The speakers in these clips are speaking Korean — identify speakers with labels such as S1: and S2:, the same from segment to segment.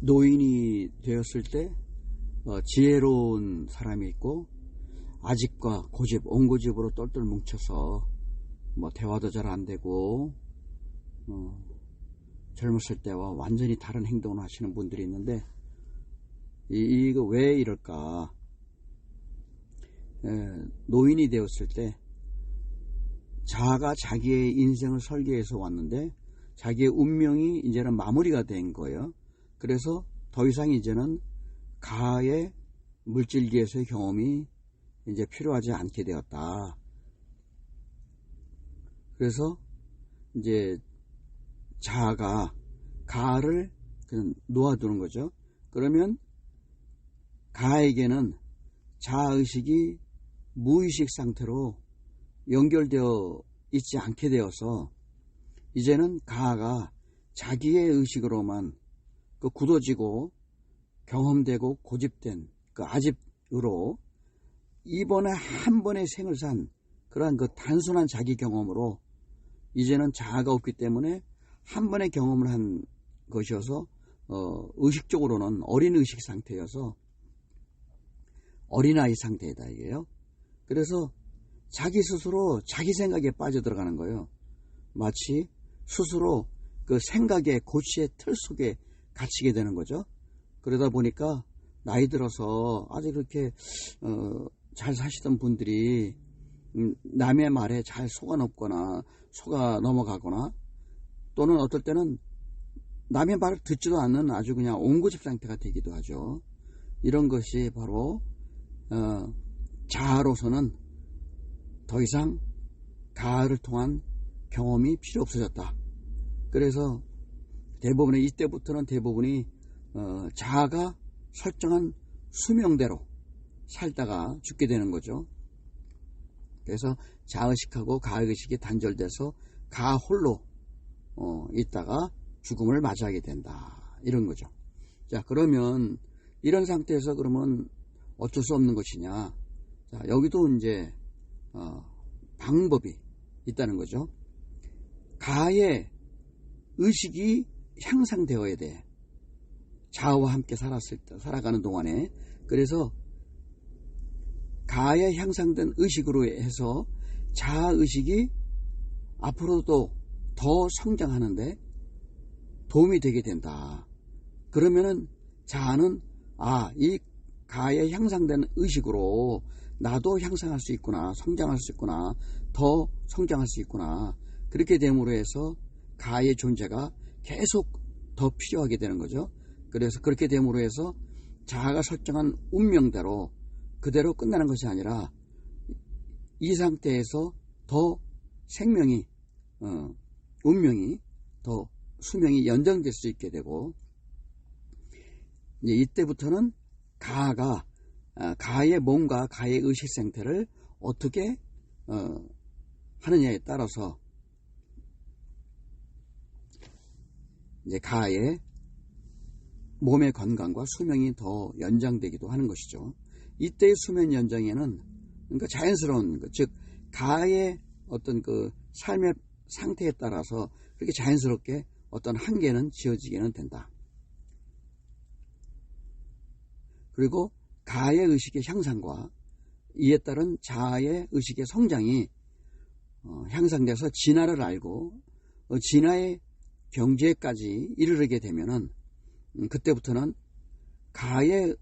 S1: 노인이 되었을 때 어, 지혜로운 사람이 있고 아집과 고집, 옹고집으로 똘똘 뭉쳐서 뭐 대화도 잘 안 되고 어, 젊었을 때와 완전히 다른 행동을 하시는 분들이 있는데 이, 이거 왜 이럴까 에, 노인이 되었을 때 자가 자기의 인생을 설계해서 왔는데 자기의 운명이 이제는 마무리가 된 거예요. 그래서 더 이상 이제는 가의 물질계에서의 경험이 이제 필요하지 않게 되었다. 그래서 이제 자아가 가를 그냥 놓아두는 거죠. 그러면 가에게는 자아의식이 무의식 상태로 연결되어 있지 않게 되어서 이제는 가가 자기의 의식으로만 그 굳어지고 경험되고 고집된 그 아집으로 이번에 한 번의 생을 산 그러한 그 단순한 자기 경험으로 이제는 자아가 없기 때문에 한 번의 경험을 한 것이어서 어, 의식적으로는 어린 의식 상태여서 어린아이 상태이다 이게요. 그래서 자기 스스로 자기 생각에 빠져들어가는 거예요. 마치 스스로 그 생각의 고치의 틀 속에 갇히게 되는 거죠. 그러다 보니까 나이 들어서 아주 그렇게 어, 잘 사시던 분들이 음, 남의 말에 잘 속아 넘거나 속아 넘어가거나 또는 어떨 때는 남의 말을 듣지도 않는 아주 그냥 옹고집 상태가 되기도 하죠. 이런 것이 바로 어, 자아로서는 더 이상 가을을 통한 경험이 필요 없어졌다. 그래서 대부분의 이때부터는 대부분이 어, 자아가 설정한 수명대로 살다가 죽게 되는 거죠. 그래서 자의식하고 가의식이 단절돼서 가 홀로 어, 있다가 죽음을 맞이하게 된다. 이런 거죠. 자 그러면 이런 상태에서 그러면 어쩔 수 없는 것이냐. 자 여기도 이제 어, 방법이 있다는 거죠. 가의 의식이 향상되어야 돼. 자아와 함께 살았을 때, 살아가는 동안에. 그래서 가에 향상된 의식으로 해서 자아의식이 앞으로도 더 성장하는데 도움이 되게 된다. 그러면은 자아는 아, 이 가에 향상된 의식으로 나도 향상할 수 있구나, 성장할 수 있구나, 더 성장할 수 있구나. 그렇게 됨으로 해서 가의 존재가 계속 더 필요하게 되는 거죠. 그래서 그렇게 됨으로 해서 자아가 설정한 운명대로 그대로 끝나는 것이 아니라 이 상태에서 더 생명이 어, 운명이 더 수명이 연장될 수 있게 되고 이제 이때부터는 가가 아, 가의 몸과 가의 의식 상태를 어떻게 어, 하느냐에 따라서 이제 가의 몸의 건강과 수명이 더 연장되기도 하는 것이죠. 이때의 수면 연장에는 그러니까 자연스러운 것, 즉 가의 어떤 그 삶의 상태에 따라서 그렇게 자연스럽게 어떤 한계는 지어지기는 된다. 그리고 가의 의식의 향상과 이에 따른 자아의 의식의 성장이 어, 향상돼서 진화를 알고 어, 진화의 경지에까지 이르게 되면은 음, 그때부터는 가의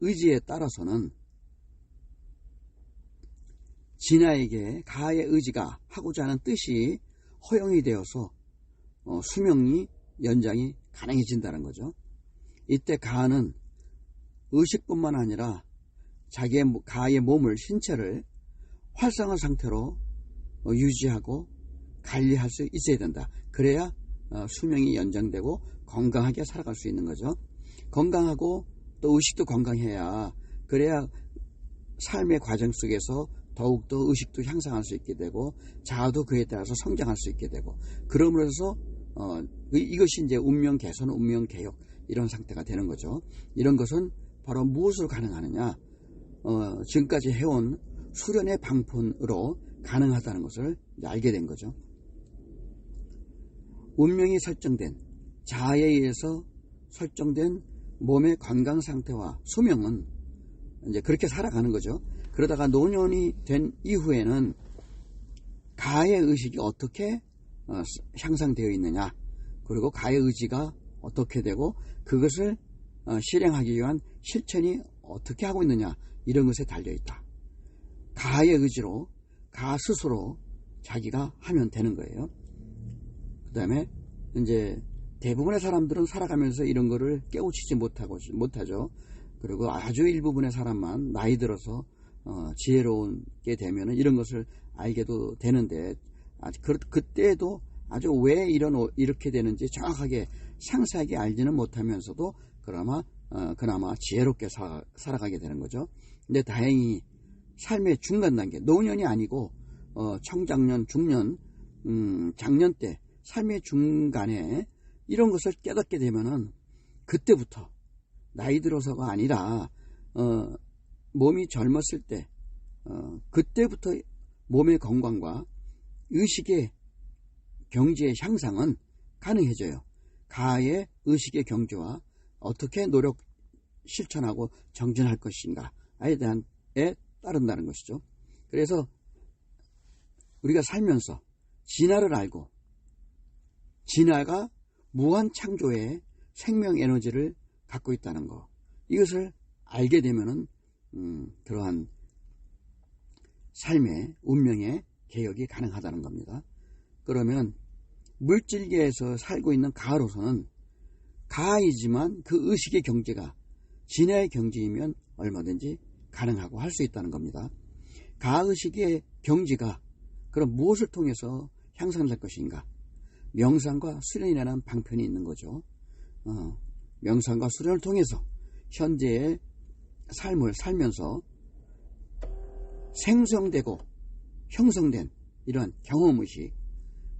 S1: 의지에 따라서는 진아에게 가의 의지가 하고자 하는 뜻이 허용이 되어서 어, 수명이 연장이 가능해진다는 거죠. 이때 가는 의식뿐만 아니라 자기의 가의 몸을 신체를 활성화 상태로 어, 유지하고 관리할 수 있어야 된다. 그래야 어, 수명이 연장되고 건강하게 살아갈 수 있는 거죠. 건강하고 또 의식도 건강해야 그래야 삶의 과정 속에서 더욱더 의식도 향상할 수 있게 되고 자아도 그에 따라서 성장할 수 있게 되고 그러므로서 어, 이것이 이제 운명 개선, 운명 개혁 이런 상태가 되는 거죠. 이런 것은 바로 무엇으로 가능하느냐? 어, 지금까지 해온 수련의 방편으로 가능하다는 것을 알게 된 거죠. 운명이 설정된 자아에 의해서 설정된 몸의 건강 상태와 수명은 이제 그렇게 살아가는 거죠. 그러다가 노년이 된 이후에는 가의 의식이 어떻게 어, 향상되어 있느냐, 그리고 가의 의지가 어떻게 되고 그것을 어, 실행하기 위한 실천이 어떻게 하고 있느냐 이런 것에 달려 있다. 가의 의지로 가 스스로 자기가 하면 되는 거예요. 그 다음에 이제 대부분의 사람들은 살아가면서 이런 거를 깨우치지 못하고 못하죠. 그리고 아주 일부분의 사람만 나이 들어서 어, 지혜로운 게 되면은 이런 것을 알게도 되는데 아, 그, 그때도 아주 왜 이런 이렇게 되는지 정확하게 상세하게 알지는 못하면서도 그나마 어, 그나마 지혜롭게 사, 살아가게 되는 거죠. 근데 다행히 삶의 중간 단계 노년이 아니고 어, 청장년, 중년, 음, 장년 때 삶의 중간에 이런 것을 깨닫게 되면은 그때부터 나이 들어서가 아니라 어, 몸이 젊었을 때 어, 그때부터 몸의 건강과 의식의 경지의 향상은 가능해져요. 가의 의식의 경지와 어떻게 노력 실천하고 정진할 것인가에 대한 에 따른다는 것이죠. 그래서 우리가 살면서 진화를 알고 진화가 무한 창조의 생명 에너지를 갖고 있다는 것 이것을 알게 되면은 음, 그러한 삶의 운명의 개혁이 가능하다는 겁니다. 그러면 물질계에서 살고 있는 가로서는 가이지만 그 의식의 경제가 진화의 경지이면 얼마든지 가능하고 할 수 있다는 겁니다. 가의식의 경지가 그럼 무엇을 통해서 향상될 것인가? 명상과 수련이라는 방편이 있는 거죠. 어, 명상과 수련을 통해서 현재의 삶을 살면서 생성되고 형성된 이러한 경험의식,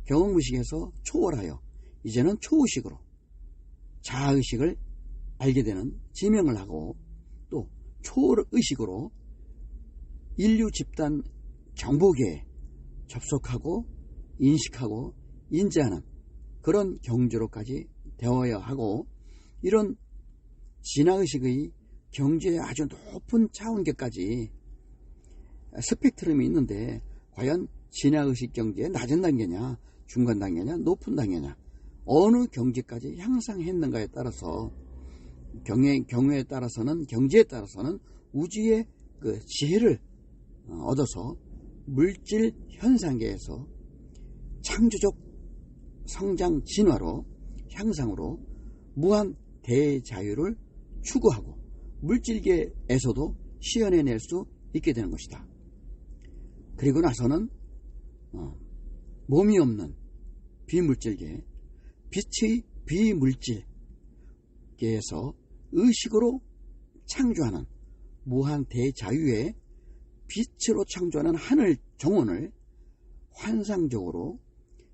S1: 경험의식에서 초월하여 이제는 초의식으로 자아의식을 알게 되는 지명을 하고 또 초의식으로 인류 집단 정보계에 접속하고 인식하고 인지하는 그런 경지로까지 되어야 하고 이런 진화의식의 경지의 아주 높은 차원계까지 스펙트럼이 있는데 과연 진화의식 경지의 낮은 단계냐 중간 단계냐 높은 단계냐 어느 경지까지 향상했는가에 따라서 경에, 경우에 따라서는 경지에 따라서는 우주의 그 지혜를 어, 얻어서 물질 현상계에서 창조적 성장 진화로 향상으로 무한 대자유를 추구하고 물질계에서도 시연해낼 수 있게 되는 것이다. 그리고 나서는 어, 몸이 없는 비물질계, 빛의 비물질계에서 의식으로 창조하는 무한 대자유의 빛으로 창조하는 하늘 정원을 환상적으로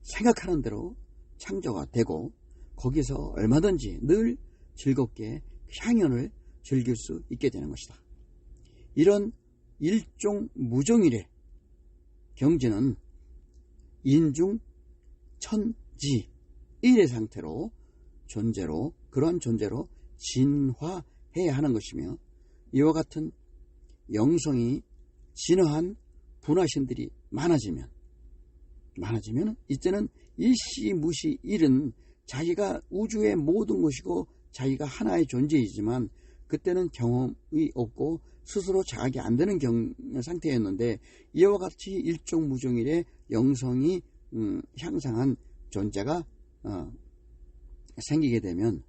S1: 생각하는 대로 창조가 되고 거기서 얼마든지 늘 즐겁게 향연을 즐길 수 있게 되는 것이다. 이런 일종 무종일의 경지는 인중 천지 일의 상태로 존재로 그러한 존재로 진화해야 하는 것이며 이와 같은 영성이 진화한 분화신들이 많아지면 많아지면 이때는 일시 무시 일은 자기가 우주의 모든 것이고 자기가 하나의 존재이지만 그때는 경험이 없고 스스로 자각이 안 되는 경, 상태였는데 이와 같이 일종무종일의 영성이 음, 향상한 존재가 어, 생기게 되면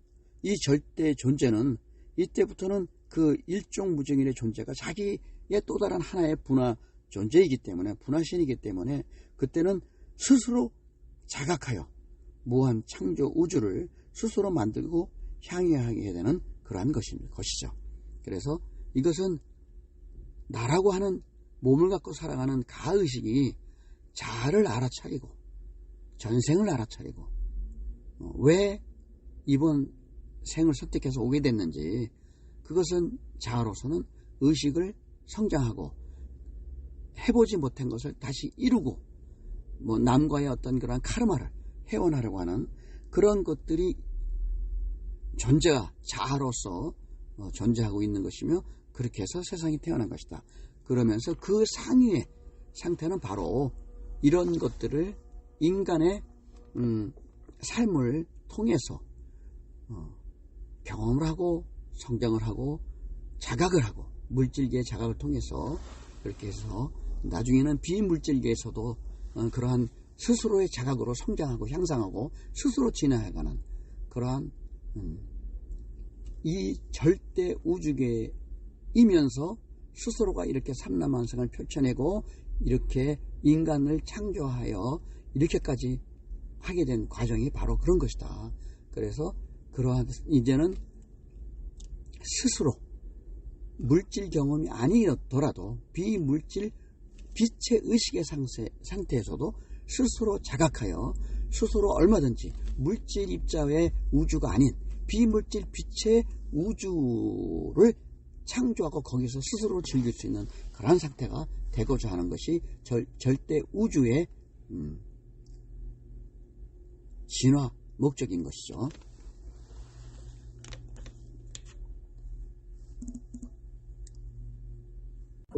S1: 이 절대 존재는 이때부터는 그 일종무종일의 존재가 자기의 또 다른 하나의 분화 존재이기 때문에 분화신이기 때문에 그때는 스스로 자각하여 무한 창조 우주를 스스로 만들고 향유하게 되는 그러한 것이죠. 그래서 이것은 나라고 하는 몸을 갖고 살아가는 가의식이 자아를 알아차리고 전생을 알아차리고 어, 왜 이번 생을 선택해서 오게 됐는지 그것은 자아로서는 의식을 성장하고 해보지 못한 것을 다시 이루고 뭐 남과의 어떤 그러한 카르마를 회원하려고 하는 그런 것들이 존재가 자아로서 어, 존재하고 있는 것이며 그렇게 해서 세상이 태어난 것이다. 그러면서 그 상위의 상태는 바로 이런 것들을 인간의 음, 삶을 통해서 어, 경험을 하고 성장을 하고 자각을 하고 물질계의 자각을 통해서 그렇게 해서 나중에는 비물질계에서도 어, 그러한 스스로의 자각으로 성장하고 향상하고 스스로 진화해가는 그러한 음, 이 절대 우주계이면서 스스로가 이렇게 삼라만성을 펼쳐내고 이렇게 인간을 창조하여 이렇게까지 하게 된 과정이 바로 그런 것이다. 그래서 그러한 이제는 스스로 물질 경험이 아니더라도 비물질 빛의 의식의 상세, 상태에서도 스스로 자각하여 스스로 얼마든지 물질 입자의 우주가 아닌 비물질 빛의 우주를 창조하고 거기서 스스로 즐길 수 있는 그러한 상태가 되고자 하는 것이 절, 절대 우주의 음, 진화 목적인 것이죠.